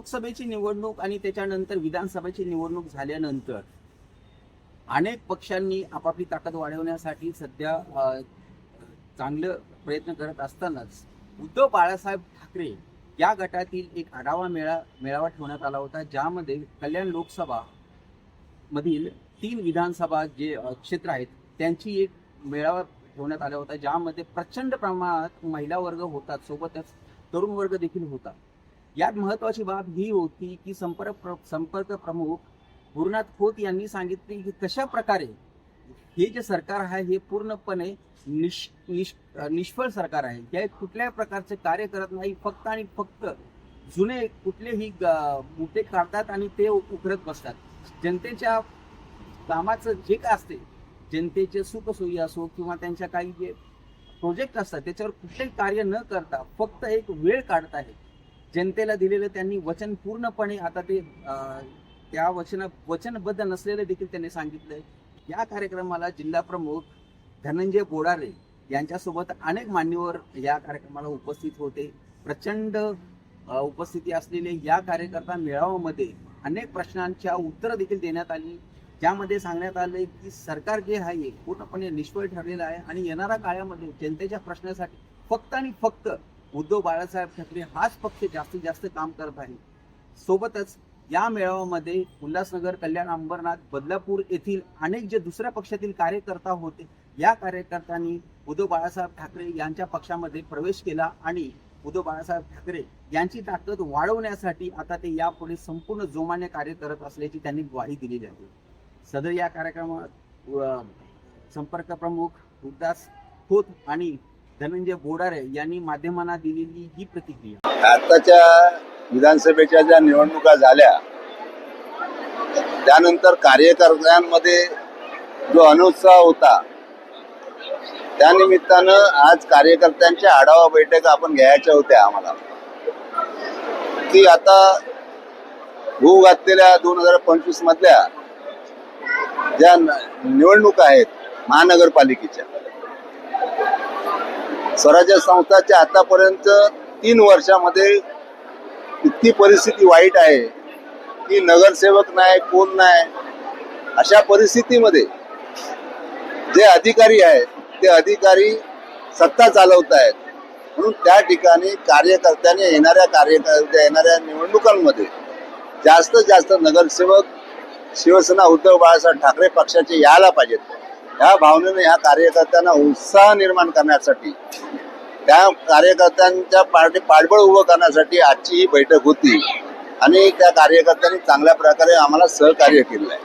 लोकसभेची निवडणूक आणि त्याच्यानंतर विधानसभेची निवडणूक झाल्यानंतर अनेक पक्षांनी आपापली ताकद वाढवण्यासाठी सध्या चांगलं प्रयत्न करत असतानाच उद्धव बाळासाहेब ठाकरे या गटातील एक आढावा मेळा मेळावा ठेवण्यात आला होता ज्यामध्ये कल्याण लोकसभा मधील तीन विधानसभा जे क्षेत्र आहेत त्यांची एक मेळावा ठेवण्यात आला होता ज्यामध्ये प्रचंड प्रमाणात महिला वर्ग होतात सोबतच तरुण वर्ग देखील होता. यात महत्वाची बाब ही होती की संपर्क प्र- संपर्क प्रमुख गुरुनाथ खोत यांनी सांगितले की कशा प्रकारे हे जे सरकार आहे हे पूर्णपणे निष निष निष्फळ सरकार आहे. हे कुठल्याही प्रकारचे कार्य करत नाही फक्त आणि फक्त जुने कुठलेही ग- मुद्दे काढतात आणि ते उकरत बसतात. जनतेच्या कामाचं जे काय असते जनतेचे सुखसोयी असो किंवा त्यांच्या काही जे प्रोजेक्ट असतात त्याच्यावर कुठलेही कार्य न करता फक्त एक वेळ काढत आहे. जनतेला दिलेलं त्यांनी वचन पूर्णपणे आता ते त्या वचन वचनबद्ध नसलेलं देखील त्यांनी सांगितलंय. या कार्यक्रमाला जिल्हा प्रमुख धनंजय बोडारे यांच्यासोबत अनेक मान्यवर या कार्यक्रमाला उपस्थित होते. प्रचंड उपस्थिती असलेले या कार्यकर्ता मेळाव्यामध्ये अनेक प्रश्नांच्या उत्तरं देखील देण्यात आली. ज्यामध्ये सांगण्यात आले की सरकार जे आहे पूर्णपणे निष्फळ ठरलेलं आहे आणि येणाऱ्या काळामध्ये जनतेच्या प्रश्नासाठी फक्त आणि फक्त उद्धव बाळासाहेब ठाकरे हाच पक्ष जास्तीत जास्त काम करत आहे. सोबतच या मेळाव्यामध्ये उल्हासनगर कल्याण अंबरनाथ बदलापूर येथील अनेक जे दुसऱ्या पक्षातील कार्यकर्ता होते या कार्यकर्त्यांनी उद्धव बाळासाहेब ठाकरे यांच्या पक्षामध्ये प्रवेश केला आणि उद्धव बाळासाहेब ठाकरे यांची ताकद वाढवण्यासाठी आता ते यापुढे संपूर्ण जोमाने कार्य करत असल्याची त्यांनी ग्वाही दिलेली आहे. सदर या कार्यक्रमात संपर्क प्रमुख उद्दास खोत आणि धनंजय बोडारे यांनी माध्यमांना दिलेली ही प्रतिक्रिया. आताच्या विधानसभेच्या ज्या निवडणुका झाल्या त्यानंतर कार्यकर्त्यांमध्ये जो अनुत्साह होता त्यानिमित्तानं आज कार्यकर्त्यांच्या आढावा बैठक आपण घ्यायच्या होत्या आम्हाला. की आता होऊ घातलेल्या दोन हजार पंचवीस मधल्या ज्या निवडणुका आहेत महानगरपालिकेच्या स्वराज्य संस्थाच्या आतापर्यंत तीन वर्षामध्ये इतकी परिस्थिती वाईट आहे. की नगरसेवक नाही कोण नाही. अशा परिस्थितीमध्ये जे अधिकारी आहेत ते अधिकारी सत्ता चालवत आहेत म्हणून त्या ठिकाणी कार्यकर्त्याने येणाऱ्या कार्यकर्त्या येणाऱ्या निवडणुकांमध्ये जास्तीत जास्त नगरसेवक शिवसेना उद्धव बाळासाहेब ठाकरे पक्षाचे यायला पाहिजेत. ह्या भावनेने ह्या कार्यकर्त्यांना उत्साह निर्माण करण्यासाठी त्या कार्यकर्त्यांच्या पार्टी पाठबळ उभं करण्यासाठी आजची ही बैठक होती. आणि त्या कार्यकर्त्यांनी चांगल्या प्रकारे आम्हाला सहकार्य केलं आहे.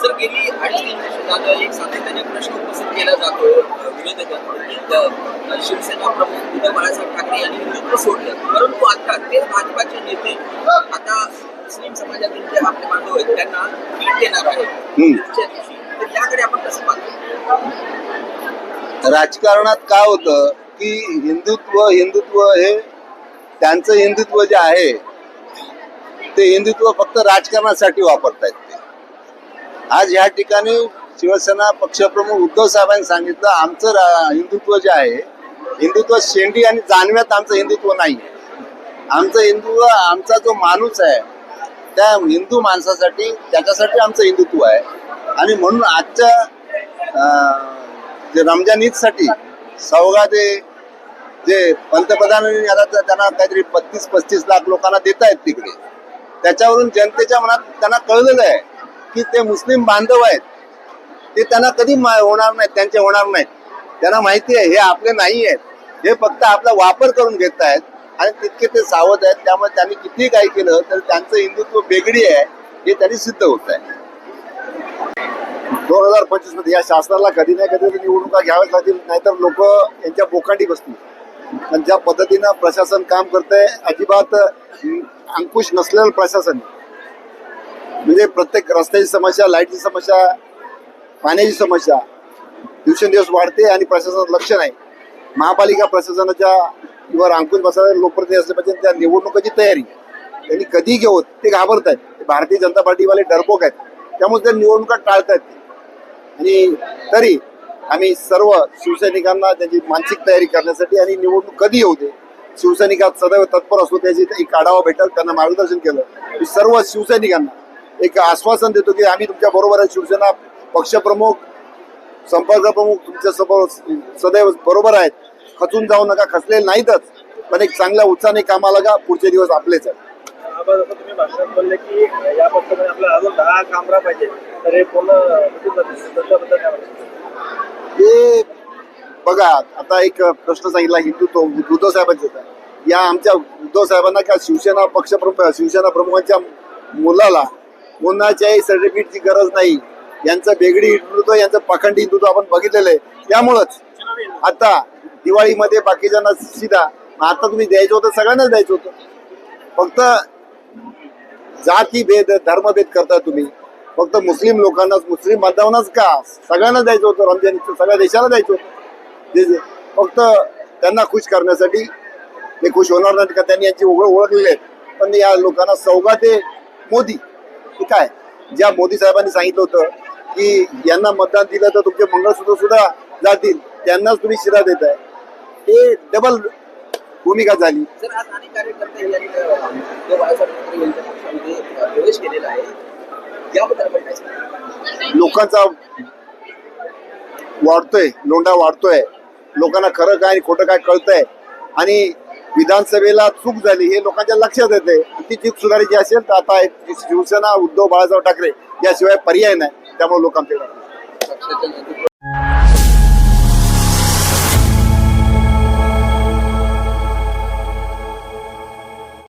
सर गेली अडीच तीन वर्ष झालं एक सातत्याने प्रश्न उपस्थित केला जातो. अ, विरोधकांकडून की, अ, शिवसेना प्रमुख उद्धव बाळासाहेब ठाकरे यांनी हिंदुत्व सोडलं. परंतु आता ते भाजपाचे नेते आता मुस्लिम समाजातील जे आपले बांधव आहेत त्यांना भेट देणार आहेत. याकडे आपण कसं पाहतो? राजकारणात काय होतं की हिंदुत्व हिंदुत्व हे त्यांचं हिंदुत्व जे आहे ते हिंदुत्व फक्त राजकारणासाठी वापरतायत ते. आज या ठिकाणी शिवसेना पक्षप्रमुख उद्धव साहेबांनी सांगितलं आमचं हिंदुत्व जे आहे हिंदुत्व शेंडी आणि जाणव्यात आमचं हिंदुत्व नाही. आमचं हिंदुत्व आमचा जो माणूस आहे त्या हिंदू माणसासाठी त्याच्यासाठी आमचं हिंदुत्व आहे. आणि म्हणून आजच्या अं, जे रमजान ईदसाठी सौगाते जे पंतप्रधानांनी आता त्यांना काहीतरी बत्तीस पस्तीस लाख लोकांना देत आहेत तिकडे. त्याच्यावरून जनतेच्या मनात त्यांना कळलेलं आहे की ते मुस्लिम बांधव आहेत. ते त्यांना कधी होणार नाहीत त्यांचे होणार नाहीत. त्यांना माहिती आहे हे आपले नाही आहेत. हे फक्त आपला वापर करून घेत आहेत. आणि तितके ते सावध आहेत. त्यामुळे त्यांनी किती काही केलं तर त्यांचं हिंदुत्व वेगळी आहे हे त्यांनी सिद्ध होत आहे. दोन हजार पंचवीसमध्ये या शासनाला कधी ना कधी निवडणुका घ्याव्याच लागतील नाहीतर लोक यांच्या बोकांडी बसतील. आणि ज्या पद्धतीनं प्रशासन काम करतंय अजिबात अंकुश नसलेलं प्रशासन. म्हणजे प्रत्येक रस्त्याची समस्या लाईटची समस्या पाण्याची समस्या दिवसेंदिवस वाढते आणि प्रशासनात लक्ष नाही. महापालिका प्रशासनाच्या वर अंकुश बसायला लोकप्रतिनिधी असले पाहिजे त्या निवडणुकीची तयारी. त्यांनी कधी घेऊत ते घाबरत आहेत भारतीय जनता पार्टीवाले डरपोक आहेत. त्यामुळे त्या निवडणुका टाळतात आणि तरी आम्ही सर्व शिवसैनिकांना त्यांची मानसिक तयारी करण्यासाठी आणि निवडणूक कधी येऊ दे शिवसैनिकात सदैव तत्पर असतो त्याची एक आढावा भेटल त्यांना मार्गदर्शन केलं. मी सर्व शिवसैनिकांना एक आश्वासन देतो की आम्ही तुमच्या बरोबर आहे शिवसेना पक्षप्रमुख संपर्क प्रमुख तुमच्यासमोर सदैव बरोबर आहेत. खचून जाऊ नका खचले नाहीतच पण एक चांगल्या उत्साहाने कामाला का पुढचे दिवस आपलेच आहेत. तर हे हे बघा आता एक प्रश्न सांगितला हिंदुत्व उद्धव साहेबांचे होता. या आमच्या उद्धव साहेबांना का शिवसेना पक्षप्रमुख शिवसेना प्रमुखांच्या मुलाला कोणाच्याही सर्टिफिकेटची गरज नाही? यांचं बेगडी हिंदुत्व यांचं पाखंडी हिंदुत्व आपण बघितलेलं आहे. त्यामुळंच आता दिवाळीमध्ये बाकीच्यांना सीधा आता तुम्ही द्यायचं होतं सगळ्यांनाच द्यायचं होतं. फक्त जाती भेद धर्मभेद करता तुम्ही. फक्त मुस्लिम लोकांनाच मुस्लिम बांधवांनाच का? सगळ्यांना द्यायचं होतं रमजान सगळ्या देशाला द्यायचं होतं. फक्त त्यांना खुश करण्यासाठी ते खुश होणार नाही का? त्यांनी यांची ओळख ओळखलेली आहे पण या लोकांना सौगाते मोदी. ठीक आहे ज्या मोदी साहेबांनी सांगितलं होतं की यांना मतदान दिलं तर तुमचे मंगळसूत्र सुद्धा जातील. त्यांनाच तुम्ही शिरा देत आहे हे डबल भूमिका झाली. याबद्दल बोलायचं लोकांचा वाढतोय लोंढा वाढतोय. लोकांना खरं काय आणि खोटं काय कळतंय. आणि विधानसभेला चूक झाली हे लोकांच्या लक्षात येते ती चूक सुधारायची असेल तर आता शिवसेना उद्धव बाळासाहेब ठाकरे याशिवाय पर्याय नाही. त्यामुळे लोक आमच्याकडे